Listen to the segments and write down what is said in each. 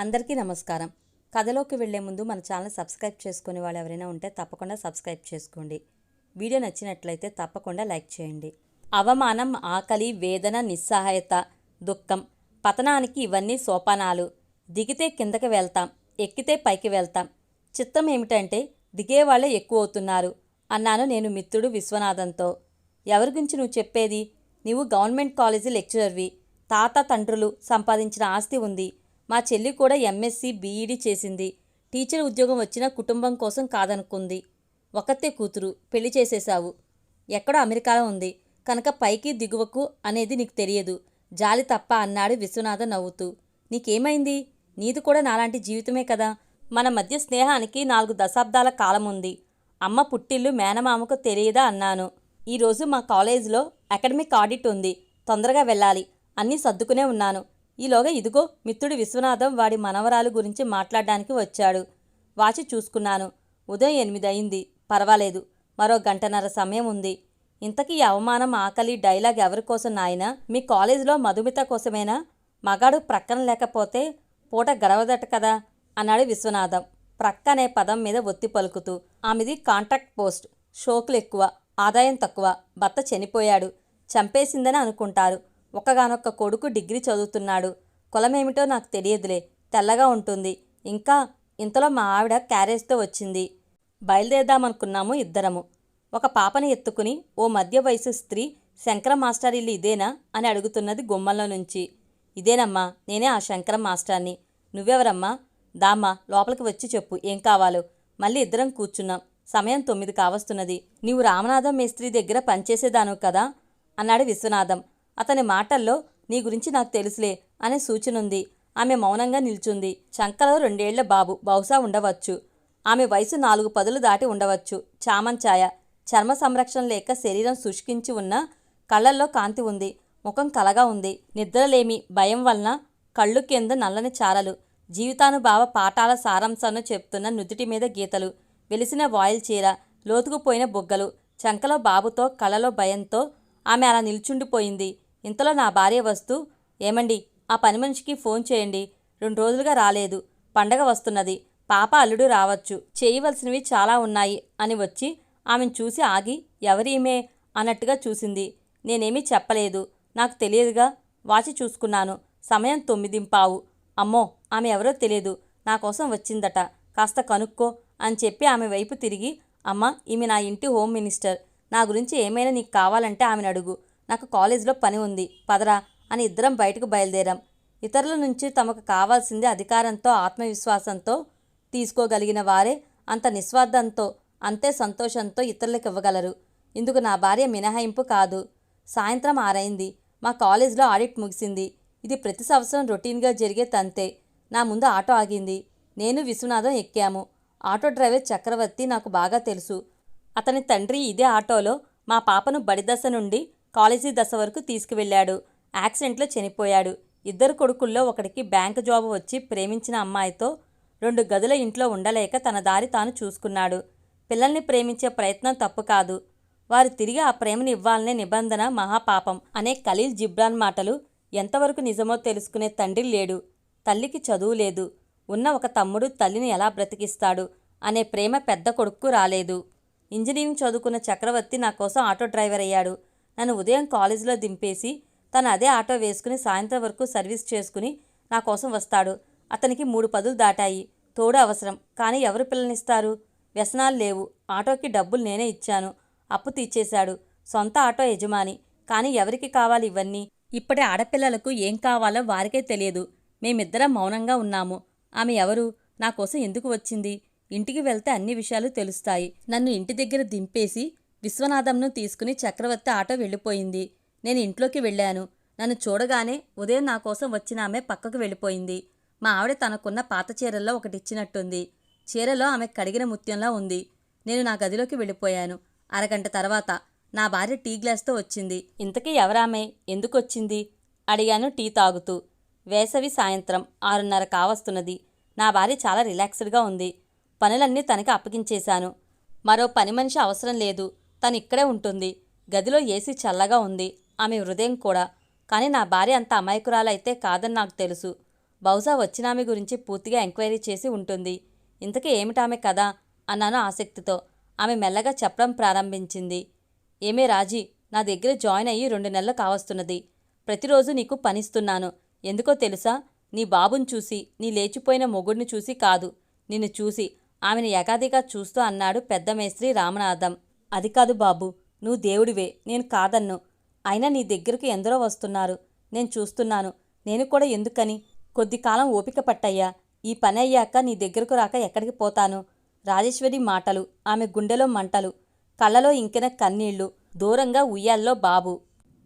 అందరికీ నమస్కారం. కథలోకి వెళ్ళే ముందు మన ఛానల్ సబ్స్క్రైబ్ చేసుకునే వాళ్ళు ఎవరైనా ఉంటే తప్పకుండా సబ్స్క్రైబ్ చేసుకోండి. వీడియో నచ్చినట్లయితే తప్పకుండా లైక్ చేయండి. అవమానం ఆకలి వేదన నిస్సహాయత దుఃఖం పతనానికి ఇవన్నీ సోపానాలు. దిగితే కిందకి వెళ్తాం ఎక్కితే పైకి వెళ్తాం. చిత్తం ఏమిటంటే దిగేవాళ్ళే ఎక్కువ అవుతున్నారు అన్నాను నేను మిత్రుడు విశ్వనాథంతో. ఎవరి గురించి నువ్వు చెప్పేది? నీవు గవర్నమెంట్ కాలేజీ లెక్చరర్వి. తాత తండ్రులు సంపాదించిన ఆస్తి ఉంది. మా చెల్లి కూడా ఎంఎస్సి బీఈడీ చేసింది. టీచర్ ఉద్యోగం వచ్చిన కుటుంబం కోసం కాదనుకుంది. ఒకతే కూతురు పెళ్ళి చేసేశావు. ఎక్కడో అమెరికాలో ఉంది. కనుక పైకి దిగువకు అనేది నీకు తెలియదు. జాలి తప్ప అన్నాడు విశ్వనాథ నవ్వుతూ. నీకేమైంది? నీది కూడా నాలాంటి జీవితమే కదా. మన మధ్య స్నేహానికి నాలుగు దశాబ్దాల కాలం ఉంది. అమ్మ పుట్టిల్లు మేనమామకు తెలియదా అన్నాను. ఈరోజు మా కాలేజీలో అకాడమిక్ ఆడిట్ ఉంది. తొందరగా వెళ్ళాలి. అన్నీ సర్దుకునే ఉన్నాను. ఈలోగా ఇదిగో మిత్రుడు విశ్వనాథం వాడి మనవరాలు గురించి మాట్లాడడానికి వచ్చాడు. వాచి చూసుకున్నాను. ఉదయం ఎనిమిది అయింది పర్వాలేదు. మరో గంటన్నర సమయం ఉంది. ఇంతకీ అవమానం ఆకలి డైలాగ్ ఎవరి కోసం నాయనా? మీ కాలేజీలో మధుమిత కోసమేనా? మగాడు ప్రక్కన లేకపోతే పూట గడవదట కదా? అన్నాడు విశ్వనాథం. ప్రక్క అనే పదం మీద ఒత్తి పలుకుతూ. ఆమెది కాంట్రాక్ట్ పోస్ట్. షోకులు ఎక్కువ ఆదాయం తక్కువ. భర్త చనిపోయాడు. చంపేసిందని అనుకుంటారు. ఒక్కగానొక్క కొడుకు డిగ్రీ చదువుతున్నాడు. కులమేమిటో నాకు తెలియదులే. తెల్లగా ఉంటుంది. ఇంకా ఇంతలో మా ఆవిడ క్యారేజ్తో వచ్చింది. బయలుదేరదామనుకున్నాము ఇద్దరము. ఒక పాపని ఎత్తుకుని ఓ మధ్య వయసు స్త్రీ శంకర మాస్టర్ ఇల్లు ఇదేనా? అని అడుగుతున్నది గుమ్మంలో నుంచి. ఇదేనమ్మా నేనే ఆ శంకర మాస్టర్ని. నువ్వెవరమ్మా? దామ్మా లోపలికి వచ్చి చెప్పు ఏం కావాలో. మళ్ళీ ఇద్దరం కూర్చున్నాం. సమయం తొమ్మిది కావస్తున్నది. నీవు రామనాథం మేస్త్రి దగ్గర పనిచేసేదాను కదా? అన్నాడు విశ్వనాథం. అతని మాటల్లో నీ గురించి నాకు తెలుసులే అనే సూచనుంది. ఆమె మౌనంగా నిల్చుంది. చంకలో రెండేళ్ళ బాబు. బహుశా ఉండవచ్చు. ఆమె వయసు నాలుగు పదులు దాటి ఉండవచ్చు. చామంచాయ. చర్మ సంరక్షణ లేక శరీరం శుష్కించి ఉన్న కళ్ళల్లో కాంతి ఉంది. ముఖం కలగా ఉంది. నిద్రలేమి. భయం వలన కళ్ళు కింద నల్లని చారలు. జీవితానుభావ పాఠాల సారాంశాన్ని చెప్తున్న నుదుటి మీద గీతలు. వెలిసిన వాయిల్ చీర. లోతుకుపోయిన బుగ్గలు. చంకలో బాబుతో కళలో భయంతో ఆమె అలా నిల్చుండిపోయింది. ఇంతలో నా భార్య వస్తూ ఏమండి ఆ పని మనిషికి ఫోన్ చేయండి. రెండు రోజులుగా రాలేదు. పండగ వస్తున్నది. పాప అల్లుడు రావచ్చు. చేయవలసినవి చాలా ఉన్నాయి అని వచ్చి ఆమెను చూసి ఆగి ఎవరీమే? అన్నట్టుగా చూసింది. నేనేమీ చెప్పలేదు. నాకు తెలియదుగా. వాచి చూసుకున్నాను. సమయం తొమ్మిదింపావు. అమ్మో ఆమె ఎవరో తెలియదు. నా కోసం వచ్చిందట. కాస్త కనుక్కో అని చెప్పి ఆమె వైపు తిరిగి అమ్మ ఈమె నా ఇంటి హోమ్ మినిస్టర్. నా గురించి ఏమైనా నీకు కావాలంటే ఆమెను అడుగు. నాకు కాలేజీలో పని ఉంది పదరా అని ఇద్దరం బయటకు బయలుదేరాం. ఇతరుల నుంచి తమకు కావాల్సింది అధికారంతో ఆత్మవిశ్వాసంతో తీసుకోగలిగిన వారే అంత నిస్వార్థంతో అంతే సంతోషంతో ఇతరులకు ఇవ్వగలరు. ఇందుకు నా భార్య మినహాయింపు కాదు. సాయంత్రం ఆరైంది. మా కాలేజీలో ఆడిట్ ముగిసింది. ఇది ప్రతి సంవత్సరం రొటీన్గా జరిగే తంతే. నా ముందు ఆటో ఆగింది. నేను విశ్వనాథం ఎక్కాము. ఆటో డ్రైవర్ చక్రవర్తి నాకు బాగా తెలుసు. అతని తండ్రి ఇదే ఆటోలో మా పాపను బడి దశ నుండి కాలేజీ దశ వరకు తీసుకువెళ్ళాడు. యాక్సిడెంట్లో చనిపోయాడు. ఇద్దరు కొడుకుల్లో ఒకడికి బ్యాంక్ జాబ్ వచ్చి ప్రేమించిన అమ్మాయితో రెండు గదుల ఇంట్లో ఉండలేక తన దారి తాను చూసుకున్నాడు. పిల్లల్ని ప్రేమించే ప్రయత్నం తప్పు కాదు. వారు తిరిగి ఆ ప్రేమను ఇవ్వాలనే నిబంధన మహాపాపం అనే ఖలీల్ జిబ్రాన్ మాటలు ఎంతవరకు నిజమో తెలుసుకునే తండ్రి లేడు. తల్లికి చదువు లేదు. ఉన్న ఒక తమ్ముడు తల్లిని ఎలా బ్రతికిస్తాడు అనే ప్రేమ పెద్ద కొడుక్కు రాలేదు. ఇంజనీరింగ్ చదువుకున్న చక్రవర్తి నా కోసం ఆటో డ్రైవర్ అయ్యాడు నన్ను ఉదయం కాలేజీలో దింపేసి తను అదే ఆటో వేసుకుని సాయంత్రం వరకు సర్వీస్ చేసుకుని నా కోసం వస్తాడు. అతనికి మూడు పదులు దాటాయి. తోడు అవసరం. కానీ ఎవరు పిల్లనిస్తారు? వ్యసనాలు లేవు. ఆటోకి డబ్బులు నేనే ఇచ్చాను. అప్పు తీర్చేశాడు. సొంత ఆటో యజమాని. కానీ ఎవరికి కావాలి ఇవన్నీ? ఇప్పటి ఆడపిల్లలకు ఏం కావాలో వారికే తెలియదు. మేమిద్దరం మౌనంగా ఉన్నాము. ఆమె ఎవరు? నా కోసం ఎందుకు వచ్చింది? ఇంటికి వెళ్తే అన్ని విషయాలు తెలుస్తాయి. నన్ను ఇంటి దగ్గర దింపేసి విశ్వనాథంను తీసుకుని చక్రవర్తి ఆటో వెళ్ళిపోయింది. నేను ఇంట్లోకి వెళ్ళాను. నన్ను చూడగానే ఉదయం నా కోసం వచ్చిన ఆమె పక్కకు వెళ్ళిపోయింది. మా ఆవిడ తనకున్న పాత చీరల్లో ఒకటి ఇచ్చినట్టుంది చీరలో ఆమె కడిగిన ముత్యంలా ఉంది. నేను నా గదిలోకి వెళ్ళిపోయాను. అరగంట తర్వాత నా భార్య టీ గ్లాస్తో వచ్చింది. ఇంతకీ ఎవరామె? ఎందుకు వచ్చింది అడిగాను టీ తాగుతూ. వేసవి సాయంత్రం ఆరున్నర కావస్తున్నది. నా భార్య చాలా రిలాక్స్డ్గా ఉంది. పనులన్నీ తనకి అప్పగించేశాను. మరో పని మనిషి అవసరం లేదు. తను ఇక్కడే ఉంటుంది. గదిలో ఏసీ చల్లగా ఉంది. ఆమె హృదయం కూడా. కానీ నా భార్య అంత అమాయకురాలైతే కాదని నాకు తెలుసు. బహుశా వచ్చిన ఆమె గురించి పూర్తిగా ఎంక్వైరీ చేసి ఉంటుంది. ఇంతకీ ఏమిటామె కదా అన్నాను ఆసక్తితో. ఆమె మెల్లగా చెప్పడం ప్రారంభించింది. ఏమే రాజీ నా దగ్గర జాయిన్ అయ్యి రెండు నెలలు కావస్తున్నది. ప్రతిరోజు నీకు పనిస్తున్నాను. ఎందుకో తెలుసా? నీ బాబుని చూసి నీ లేచిపోయిన మొగుడిని చూసి కాదు. నిన్ను చూసి ఆమెను ఎగాదిగా చూస్తూ అన్నాడు పెద్ద మేస్త్రి రామనాథం. అది కాదు బాబు నువ్వు దేవుడివే నేను కాదన్ను. అయినా నీ దగ్గరకు ఎందరో వస్తున్నారు. నేను చూస్తున్నాను. నేను కూడా ఎందుకని? కొద్ది కాలం ఓపిక పట్టయ్యా. ఈ పని అయ్యాక నీ దగ్గరకు రాక ఎక్కడికి పోతాను? రాజేశ్వరి మాటలు ఆమె గుండెలో మంటలు కళ్ళలో ఇంకిన కన్నీళ్ళు దూరంగా ఉయ్యాల్లో బాబు.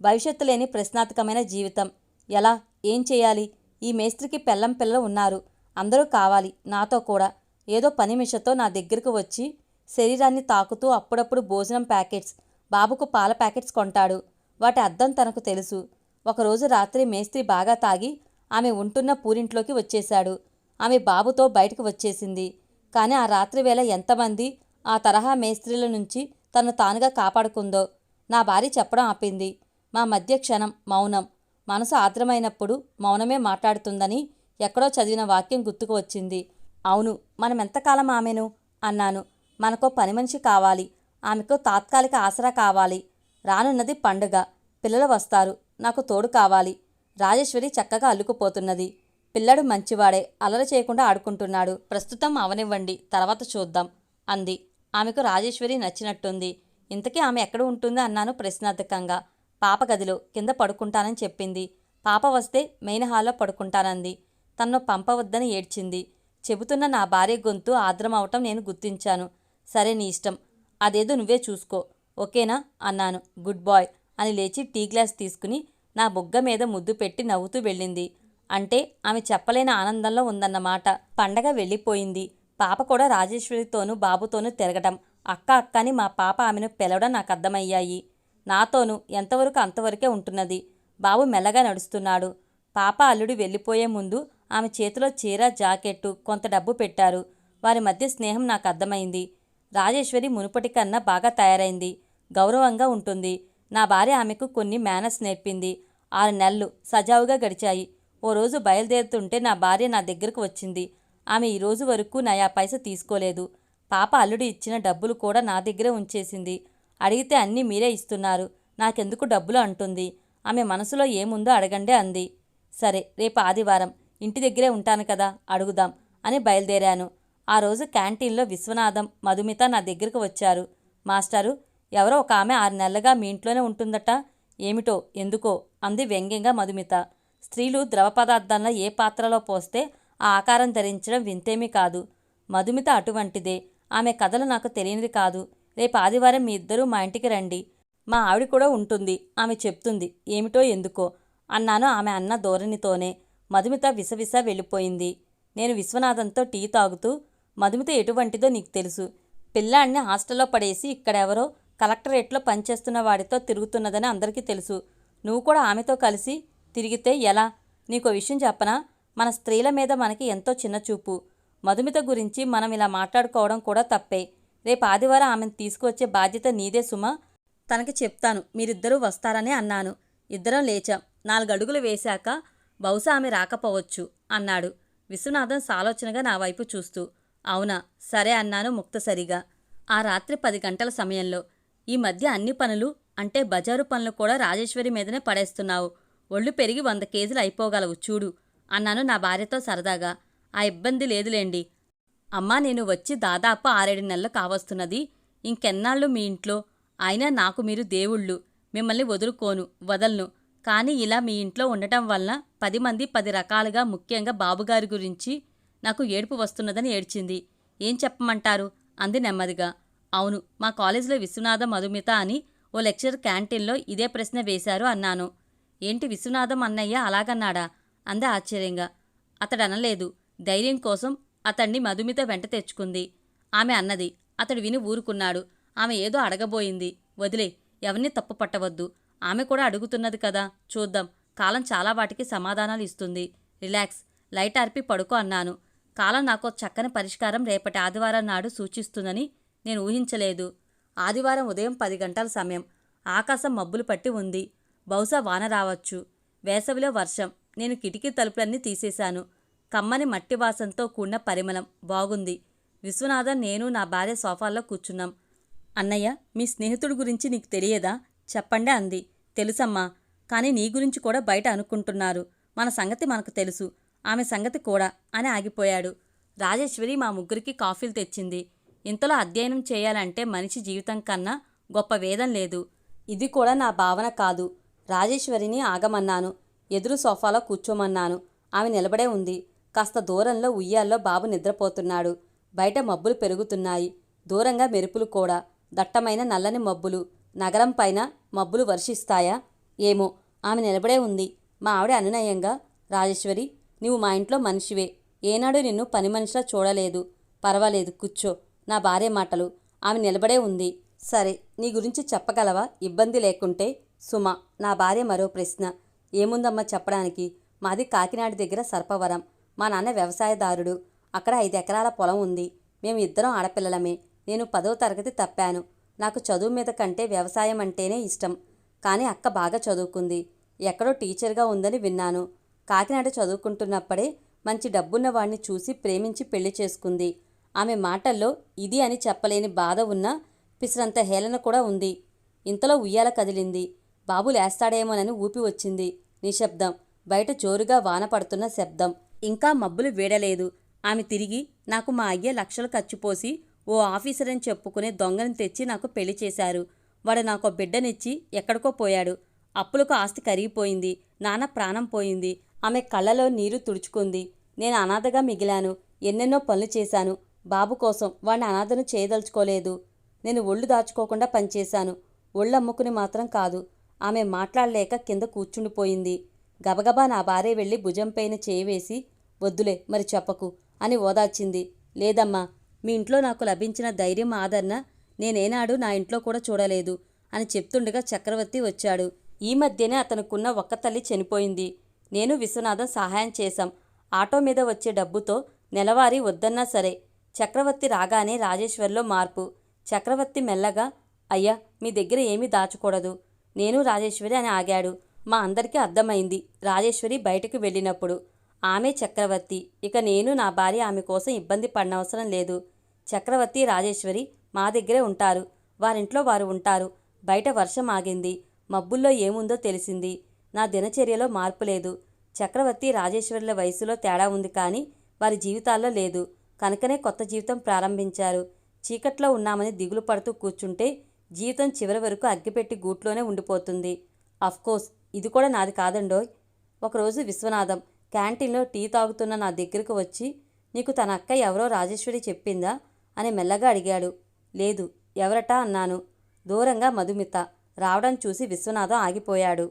భవిష్యత్తు లేని ప్రశ్నార్థకమైన జీవితం. ఎలా? ఏం చేయాలి? ఈ మేస్త్రికి పెళ్ళం పిల్లలు ఉన్నారు. అందరూ కావాలి నాతో కూడా. ఏదో పని మిషతో నా దగ్గరకు వచ్చి శరీరాన్ని తాకుతూ అప్పుడప్పుడు భోజనం ప్యాకెట్స్ బాబుకు పాల ప్యాకెట్స్ కొంటాడు. వాటి అర్థం తనకు తెలుసు. ఒకరోజు రాత్రి మేస్త్రి బాగా తాగి ఆమె ఉంటున్న పూరింట్లోకి వచ్చేశాడు. ఆమె బాబుతో బయటకు వచ్చేసింది. కానీ ఆ రాత్రి వేళ ఎంతమంది ఆ తరహా మేస్త్రీల నుంచి తను తానుగా కాపాడుకుందో నా భార్య చెప్పడం ఆపింది. మా మధ్య క్షణం మౌనం. మనసు ఆర్ద్రమైనప్పుడు మౌనమే మాట్లాడుతుందని ఎక్కడో చదివిన వాక్యం గుర్తుకు వచ్చింది. అవును మనం ఎంతకాలం ఆమెను? అన్నాను. మనకో పని మనిషి కావాలి. ఆమెకు తాత్కాలిక ఆసరా కావాలి. రానున్నది పండుగ. పిల్లలు వస్తారు. నాకు తోడు కావాలి. రాజేశ్వరి చక్కగా అల్లుకుపోతున్నది. పిల్లడు మంచివాడే. అలర చేయకుండా ఆడుకుంటున్నాడు. ప్రస్తుతం అవనివ్వండి. తర్వాత చూద్దాం. అంది. ఆమెకు రాజేశ్వరి నచ్చినట్టుంది. ఇంతకీ ఆమె ఎక్కడ ఉంటుంది అన్నాను ప్రశ్నార్థకంగా. పాప గదిలో కింద పడుకుంటానని చెప్పింది. పాప వస్తే మెయిన్ హాల్లో పడుకుంటానంది. తన్ను పంపవద్దని ఏడ్చింది. చెబుతున్న నా భార్య గొంతు ఆద్రమవటం నేను గుర్తించాను. సరే నీ ఇష్టం. అదేదో నువ్వే చూసుకో. ఓకేనా? అన్నాను. గుడ్ బాయ్ అని లేచి టీ గ్లాస్ తీసుకుని నా బుగ్గ మీద ముద్దు పెట్టి నవ్వుతూ వెళ్ళింది. అంటే ఆమె చెప్పలేని ఆనందంలో ఉందన్నమాట. పండగ వెళ్ళిపోయింది. పాప కూడా రాజేశ్వరితోనూ బాబుతోనూ తిరగటం. అక్క అక్క అని మా పాప ఆమెను పిలవడం నాకు అర్థమయ్యాయి. నాతోనూ ఎంతవరకు అంతవరకే ఉంటున్నది. బాబు మెల్లగా నడుస్తున్నాడు. పాప అల్లుడు వెళ్ళిపోయే ముందు ఆమె చేతిలో చీర జాకెట్టు కొంత డబ్బు పెట్టారు. వారి మధ్య స్నేహం నాకు అర్థమైంది. రాజేశ్వరి మునుపటి కన్నా బాగా తయారైంది. గౌరవంగా ఉంటుంది. నా భార్య ఆమెకు కొన్ని మేనర్స్ నేర్పింది. ఆరు నెలలు సజావుగా గడిచాయి. ఓ రోజు బయలుదేరుతుంటే నా భార్య నా దగ్గరకు వచ్చింది. ఆమె ఈ రోజు వరకు నయా పైస తీసుకోలేదు. పాప అల్లుడు ఇచ్చిన డబ్బులు కూడా నా దగ్గరే ఉంచేసింది. అడిగితే అన్నీ మీరే ఇస్తున్నారు. నాకెందుకు డబ్బులు అంటుంది. ఆమె మనసులో ఏముందో అడగండి అంది. సరే రేపు ఆదివారం ఇంటి దగ్గరే ఉంటాను కదా అడుగుదాం అని బయలుదేరాను. ఆ రోజు క్యాంటీన్లో విశ్వనాథం మధుమిత నా దగ్గరకు వచ్చారు. మాస్టారు ఎవరో ఒక ఆమె ఆరు నెలలుగా మీ ఇంట్లోనే ఉంటుందట. ఏమిటో ఎందుకో అంది వ్యంగ్యంగా మధుమిత. స్త్రీలు ద్రవ పదార్థాలను ఏ పాత్రలో పోస్తే ఆ ఆకారం ధరించడం వింతేమీ కాదు. మధుమిత అటువంటిదే. ఆమె కథలు నాకు తెలియనిది కాదు. రేపు ఆదివారం మీ ఇద్దరూ మా ఇంటికి రండి. మా ఆవిడ కూడా ఉంటుంది. ఆమె చెప్తుంది ఏమిటో ఎందుకో అన్నాను ఆమె అన్న ధోరణితోనే. మధుమిత విసవిస వెళ్ళిపోయింది. నేను విశ్వనాథంతో టీ తాగుతూ మధుమిత ఎటువంటిదో నీకు తెలుసు. పిల్లాడిని హాస్టల్లో పడేసి ఇక్కడెవరో కలెక్టరేట్లో పనిచేస్తున్న వాడితో తిరుగుతున్నదని అందరికీ తెలుసు. నువ్వు కూడా ఆమెతో కలిసి తిరిగితే ఎలా? నీకో విషయం చెప్పనా? మన స్త్రీల మీద మనకి ఎంతో చిన్న చూపు. మధుమిత గురించి మనం ఇలా మాట్లాడుకోవడం కూడా తప్పే. రేపు ఆదివారం ఆమెను తీసుకువచ్చే బాధ్యత నీదే సుమా. తనకి చెప్తాను మీరిద్దరూ వస్తారని అన్నాను. ఇద్దరం లేచాం. నాలుగడుగులు వేశాక బహుశా ఆమె రాకపోవచ్చు అన్నాడు. విశ్వనాథం సాలోచనగా నా వైపు చూస్తూ. అవునా? సరే అన్నాను ముక్తసరిగా ఆ రాత్రి పది గంటల సమయంలో. ఈ మధ్య అన్ని పనులు అంటే బజారు పనులు కూడా రాజేశ్వరి మీదనే పడేస్తున్నావు. ఒళ్ళు పెరిగి వంద కేజీలు అయిపోగలవు చూడు అన్నాను నా భార్యతో సరదాగా. ఆ ఇబ్బంది లేదులేండి. అమ్మా నేను వచ్చి దాదాపు ఆరేడు నెలలు కావస్తున్నది. ఇంకెన్నాళ్ళు మీ ఇంట్లో? అయినా నాకు మీరు దేవుళ్ళు. మిమ్మల్ని వదులుకోను వదలను. కానీ ఇలా మీ ఇంట్లో ఉండటం వలన పది మంది పది రకాలుగా ముఖ్యంగా బాబుగారి గురించి నాకు ఏడుపు వస్తున్నదని ఏడ్చింది. ఏం చెప్పమంటారు? అంది నెమ్మదిగా. అవును మా కాలేజీలో విశ్వనాథ మధుమిత అని ఓ లెక్చర్ క్యాంటీన్లో ఇదే ప్రశ్న వేశారు అన్నాను. ఏంటి విశ్వనాథం అన్నయ్య అలాగన్నాడా? అంది ఆశ్చర్యంగా. అతడు అనలేదు ధైర్యం కోసం అతన్ని మధుమిత వెంట తెచ్చుకుంది. ఆమె అన్నది. అతడు విని ఊరుకున్నాడు. ఆమె ఏదో అడగబోయింది. వదిలే ఎవరిని తప్పు పట్టవద్దు. ఆమె కూడా అడుగుతున్నది కదా. చూద్దాం. కాలం చాలా వాటికి సమాధానాలు ఇస్తుంది. రిలాక్స్. లైట్ ఆర్పి పడుకో అన్నాను. కాలం నాకు చక్కని పరిష్కారం రేపటి ఆదివారం నాడు సూచిస్తుందని నేను ఊహించలేదు. ఆదివారం ఉదయం పది గంటల సమయం. ఆకాశం మబ్బులు పట్టి ఉంది. బహుశా వాన రావచ్చు. వేసవిలో వర్షం. నేను కిటికీ తలుపులన్నీ తీసేశాను. కమ్మని మట్టి వాసనతో కూడిన పరిమళం. బాగుంది. విశ్వనాథన్ నేను నా భార్య సోఫాల్లో కూర్చున్నాం. అన్నయ్య మీ స్నేహితుడి గురించి నీకు తెలియదా? చెప్పండి అంది. తెలుసమ్మా. కానీ నీ గురించి కూడా బయట అనుకుంటున్నారు. మన సంగతి మనకు తెలుసు. ఆమె సంగతి కూడా అని ఆగిపోయాడు. రాజేశ్వరి మా ముగ్గురికి కాఫీలు తెచ్చింది. ఇంతలో అధ్యయనం చేయాలంటే మనిషి జీవితం కన్నా గొప్ప వేదం లేదు. ఇది కూడా నా భావన కాదు. రాజేశ్వరిని ఆగమన్నాను. ఎదురు సోఫాలో కూర్చోమన్నాను. ఆమె నిలబడే ఉంది. కాస్త దూరంలో ఉయ్యాల్లో బాబు నిద్రపోతున్నాడు. బయట మబ్బులు పెరుగుతున్నాయి. దూరంగా మెరుపులు కూడా. దట్టమైన నల్లని మబ్బులు. నగరం పైన మబ్బులు వర్షిస్తాయా? ఏమో. ఆమె నిలబడే ఉంది. మా ఆవిడ అనునయంగా రాజేశ్వరి నువ్వు మా ఇంట్లో మనిషివే. ఏనాడు నిన్ను పని మనిషిలా చూడలేదు. పర్వాలేదు కూర్చో. నా భార్య మాటలు. ఆమె నిలబడే ఉంది. సరే నీ గురించి చెప్పగలవా? ఇబ్బంది లేకుంటే? సుమ నా భార్య మరో ప్రశ్న. ఏముందమ్మా చెప్పడానికి? మాది కాకినాడ దగ్గర సర్పవరం. మా నాన్న వ్యవసాయదారుడు. అక్కడ ఐదు ఎకరాల పొలం ఉంది. మేము ఇద్దరం ఆడపిల్లలమే. నేను పదో తరగతి తప్పాను. నాకు చదువు మీద కంటే వ్యవసాయం అంటేనే ఇష్టం. కానీ అక్క బాగా చదువుకుంది. ఎక్కడో టీచర్గా ఉందని విన్నాను. కాకినాడ చదువుకుంటున్నప్పుడే మంచి డబ్బున్న వాడిని చూసి ప్రేమించి పెళ్ళి చేసుకుంది. ఆమె మాటల్లో ఇది అని చెప్పలేని బాధ ఉన్నా పిసరంత హేళన కూడా ఉంది. ఇంతలో ఉయ్యాల కదిలింది. బాబు లేస్తాడేమోనని ఊపి వచ్చింది. నిశ్శబ్దం. బయట జోరుగా వాన పడుతున్న శబ్దం. ఇంకా మబ్బులు వీడలేదు. ఆమె తిరిగి నాకు మా అయ్య లక్షలు ఖర్చుపోసి ఓ ఆఫీసర్ అని చెప్పుకునే దొంగని తెచ్చి నాకు పెళ్ళి చేశారు. వాడు నాకు బిడ్డనిచ్చి ఎక్కడికో పోయాడు. అప్పులకు ఆస్తి కరిగిపోయింది. నాన్న ప్రాణం పోయింది. ఆమె కళ్ళలో నీరు తుడుచుకుంది. నేను అనాథగా మిగిలాను. ఎన్నెన్నో పనులు చేశాను. బాబు కోసం వాడిని అనాథను చేయదలుచుకోలేదు. నేను ఒళ్ళు దాచుకోకుండా పనిచేశాను. ఒళ్ళు అమ్ముకుని మాత్రం కాదు. ఆమె మాట్లాడలేక కింద కూర్చుండిపోయింది. గబగబా నా భార్య వెళ్ళి భుజంపైన చేయి వేసి వద్దులే మరి చెప్పకు అని ఓదార్చింది. లేదమ్మా మీ ఇంట్లో నాకు లభించిన ధైర్యం ఆదరణ నేనేనాడు నా ఇంట్లో కూడా చూడలేదు అని చెప్తుండగా చక్రవర్తి వచ్చాడు. ఈ మధ్యనే అతనుకున్న ఒక్క తల్లి చనిపోయింది. నేను విశ్వనాథం సహాయం చేశాం. ఆటో మీద వచ్చే డబ్బుతో నెలవారీ వద్దన్నా సరే చక్రవర్తి రాగానే రాజేశ్వర్లో మార్పు. చక్రవర్తి మెల్లగా అయ్యా మీ దగ్గర ఏమీ దాచకూడదు. నేను రాజేశ్వరి అని ఆగాడు. మా అందరికీ అర్థమైంది రాజేశ్వరి బయటకు వెళ్ళినప్పుడు. ఆమె చక్రవర్తి. ఇక నేను నా భార్య ఆమె కోసం ఇబ్బంది పడనవసరం లేదు. చక్రవర్తి రాజేశ్వరి మా దగ్గరే ఉంటారు. వారింట్లో వారు ఉంటారు. బయట వర్షం ఆగింది. మబ్బుల్లో ఏముందో తెలిసింది. నా దినచర్యలో మార్పు లేదు. చక్రవర్తి రాజేశ్వరుల వయసులో తేడా ఉంది కానీ వారి జీవితాల్లో లేదు. కనుకనే కొత్త జీవితం ప్రారంభించారు. చీకట్లో ఉన్నామని దిగులు పడుతూ కూర్చుంటే జీవితం చివరి వరకు అగ్గిపెట్టి గూట్లోనే ఉండిపోతుంది. అఫ్కోర్స్ ఇది కూడా నాది కాదండోయ్. ఒకరోజు విశ్వనాథం క్యాంటీన్లో టీ తాగుతున్న నా దగ్గరకు వచ్చి నీకు తన అక్క ఎవరో రాజేశ్వరి చెప్పిందా? అని మెల్లగా అడిగాడు. లేదు ఎవరటా? అన్నాను. దూరంగా మధుమిత. రావడం చూసి విశ్వనాథం ఆగిపోయాడు.